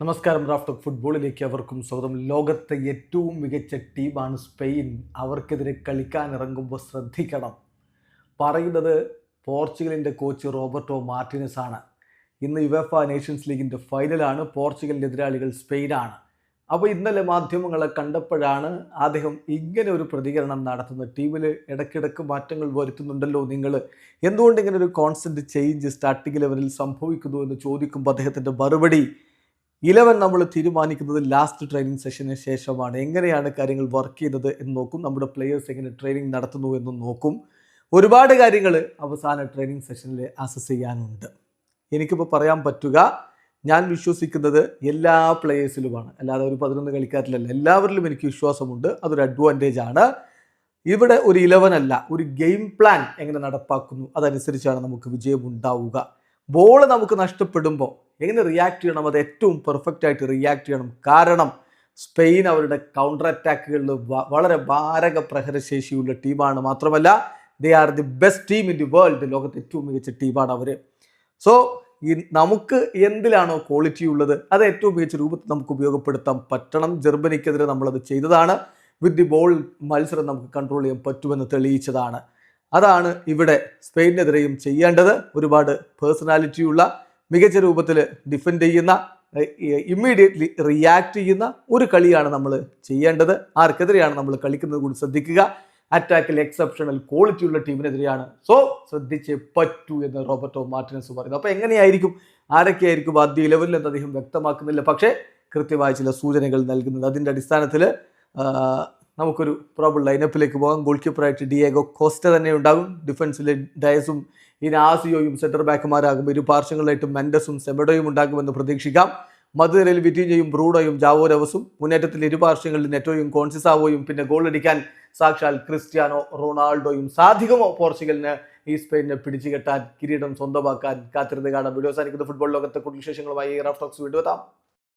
നമസ്കാരം റാഫ്റ്റോക്ക് ഫുട്ബോളിലേക്ക് അവർക്കും സ്വാഗതം. ലോകത്തെ ഏറ്റവും മികച്ച ടീമാണ് സ്പെയിൻ. അവർക്കെതിരെ കളിക്കാൻ ഇറങ്ങുമ്പോൾ ശ്രദ്ധിക്കണം. പറയുന്നത് പോർച്ചുഗലിന്റെ കോച്ച് റോബർട്ടോ മാർട്ടിനസ് ആണ് ഇന്ന് യുവഫ നേഷൻസ് ലീഗിന്റെ ഫൈനലാണ്. പോർച്ചുഗലിന്റെ എതിരാളികൾ സ്പെയിനാണ്. അപ്പോൾ ഇന്നലെ മാധ്യമങ്ങളെ കണ്ടപ്പോഴാണ് അദ്ദേഹം ഇങ്ങനെ ഒരു പ്രതികരണം നടത്തുന്നത്. ടീമിൽ ഇടയ്ക്കിടയ്ക്ക് മാറ്റങ്ങൾ വരുത്തുന്നുണ്ടല്ലോ നിങ്ങൾ. എന്തുകൊണ്ട് ഇങ്ങനെ ഒരു കോൺസ്റ്റന്റ് ചേഞ്ച് സ്റ്റാർട്ടിംഗ് ലെവലിൽ സംഭവിക്കുന്നു എന്ന് ചോദിക്കുമ്പോൾ അദ്ദേഹത്തിന്റെ മറുപടി ഇലവൻ നമ്മൾ തീരുമാനിക്കുന്നത് ലാസ്റ്റ് ട്രെയിനിങ് സെഷന് ശേഷമാണ്. എങ്ങനെയാണ് കാര്യങ്ങൾ വർക്ക് ചെയ്യുന്നത് എന്ന് നോക്കും. നമ്മുടെ പ്ലെയേഴ്സ് എങ്ങനെ ട്രെയിനിങ് നടത്തുന്നു എന്ന് നോക്കും. ഒരുപാട് കാര്യങ്ങൾ അവസാന ട്രെയിനിങ് സെഷനിൽ അസസ് ചെയ്യാനുണ്ട്. എനിക്കിപ്പോൾ പറയാൻ പറ്റുക ഞാൻ വിശ്വസിക്കുന്നത് എല്ലാ പ്ലെയേഴ്സിലുമാണ് അല്ലാതെ ഒരു പതിനൊന്ന് കളിക്കാരിലല്ല. എല്ലാവരിലും എനിക്ക് വിശ്വാസമുണ്ട്. അതൊരു അഡ്വാന്റേജ് ആണ്. ഇവിടെ ഒരു ഇലവൻ അല്ല ഒരു ഗെയിം പ്ലാൻ എങ്ങനെ നടപ്പാക്കുന്നു അതനുസരിച്ചാണ് നമുക്ക് വിജയം ഉണ്ടാവുക. ബോൾ നമുക്ക് നഷ്ടപ്പെടുമ്പോൾ എങ്ങനെ റിയാക്ട് ചെയ്യണം? അത് ഏറ്റവും പെർഫെക്റ്റ് ആയിട്ട് റിയാക്ട് ചെയ്യണം. കാരണം സ്പെയിൻ അവരുടെ കൗണ്ടർ അറ്റാക്കുകളിൽ വളരെ മാരക പ്രഹരശേഷിയുള്ള ടീമാണ്. മാത്രമല്ല they are the best team in the world ലോകത്തെ ഏറ്റവും മികച്ച ടീമാണ് അവർ സോ ഈ നമുക്ക് എന്തിലാണോ ക്വാളിറ്റി ഉള്ളത് അത് ഏറ്റവും മികച്ച രൂപത്തിൽ നമുക്ക് ഉപയോഗപ്പെടുത്താൻ പറ്റണം. ജർമ്മനിക്കെതിരെ നമ്മളത് ചെയ്തതാണ്. വിത്ത് ദി ബോൾ മത്സരം നമുക്ക് കൺട്രോൾ ചെയ്യാൻ പറ്റുമെന്ന് തെളിയിച്ചതാണ്. അതാണ് ഇവിടെ സ്പെയിനെതിരെയും ചെയ്യേണ്ടത്. ഒരുപാട് പേഴ്സണാലിറ്റിയുള്ള മികച്ച രൂപത്തിൽ ഡിഫെൻഡ് ചെയ്യുന്ന ഇമ്മീഡിയറ്റ്ലി റിയാക്ട് ചെയ്യുന്ന ഒരു കളിയാണ് നമ്മൾ ചെയ്യേണ്ടത്. ആർക്കെതിരെയാണ് നമ്മൾ കളിക്കുന്നത് കൂടി ശ്രദ്ധിക്കുക. അറ്റാക്കിൽ എക്സെപ്ഷണൽ ക്വാളിറ്റി ഉള്ള ടീമിനെതിരെയാണ്. സോ ശ്രദ്ധിച്ചേ പറ്റൂ എന്ന് റോബർട്ടോ മാർട്ടിനസ് പറയുന്നു. അപ്പോൾ എങ്ങനെയായിരിക്കും? ആരൊക്കെയായിരിക്കും ആദ്യ ലെവലിൽ എന്ന് അദ്ദേഹം വ്യക്തമാക്കുന്നില്ല. പക്ഷേ കൃത്യമായ ചില സൂചനകൾ നൽകുന്നത് അതിന്റെ അടിസ്ഥാനത്തിൽ നമുക്കൊരു പ്രോബിൾ ലൈനപ്പിലേക്ക് പോകാം. ഗോൾ കീപ്പറായിട്ട് ഡിയേഗോ കോസ്റ്റ തന്നെ ഉണ്ടാകും. ഡിഫൻസിലെ ഡയസും ഇനാസിയോയും സെന്റർ ബാക്കുമാരാകും ഇരു പാർശ്വങ്ങളിലായിട്ട് മെൻഡസും സെബഡോയും ഉണ്ടാകുമെന്ന് പ്രതീക്ഷിക്കാം. മധുരയിൽ വിറ്റീജയും ബ്രൂഡോയും ജാവോ രവസും മുന്നേറ്റത്തിൽ ഇരുപാർശ്വങ്ങളിൽ നെറ്റോയും കോൺസിസാവോയും പിന്നെ ഗോൾ അടിക്കാൻ സാക്ഷാൽ ക്രിസ്ത്യാനോ റൊണാൾഡോയും. സാധികമോ പോർച്ചുഗലിന് ഈ സ്പെയിനെ പിടിച്ചു കെട്ടാൻ കിരീടം സ്വന്തമാക്കാൻ കാത്തിരുന്ന് കാണാം. വീഡിയോ സാധിക്കുന്ന ഫുട്ബോൾ ലോകത്തെ കൂടുതൽ വിശേഷങ്ങളുമായി റഫ് ടോക്സ് വീണ്ടും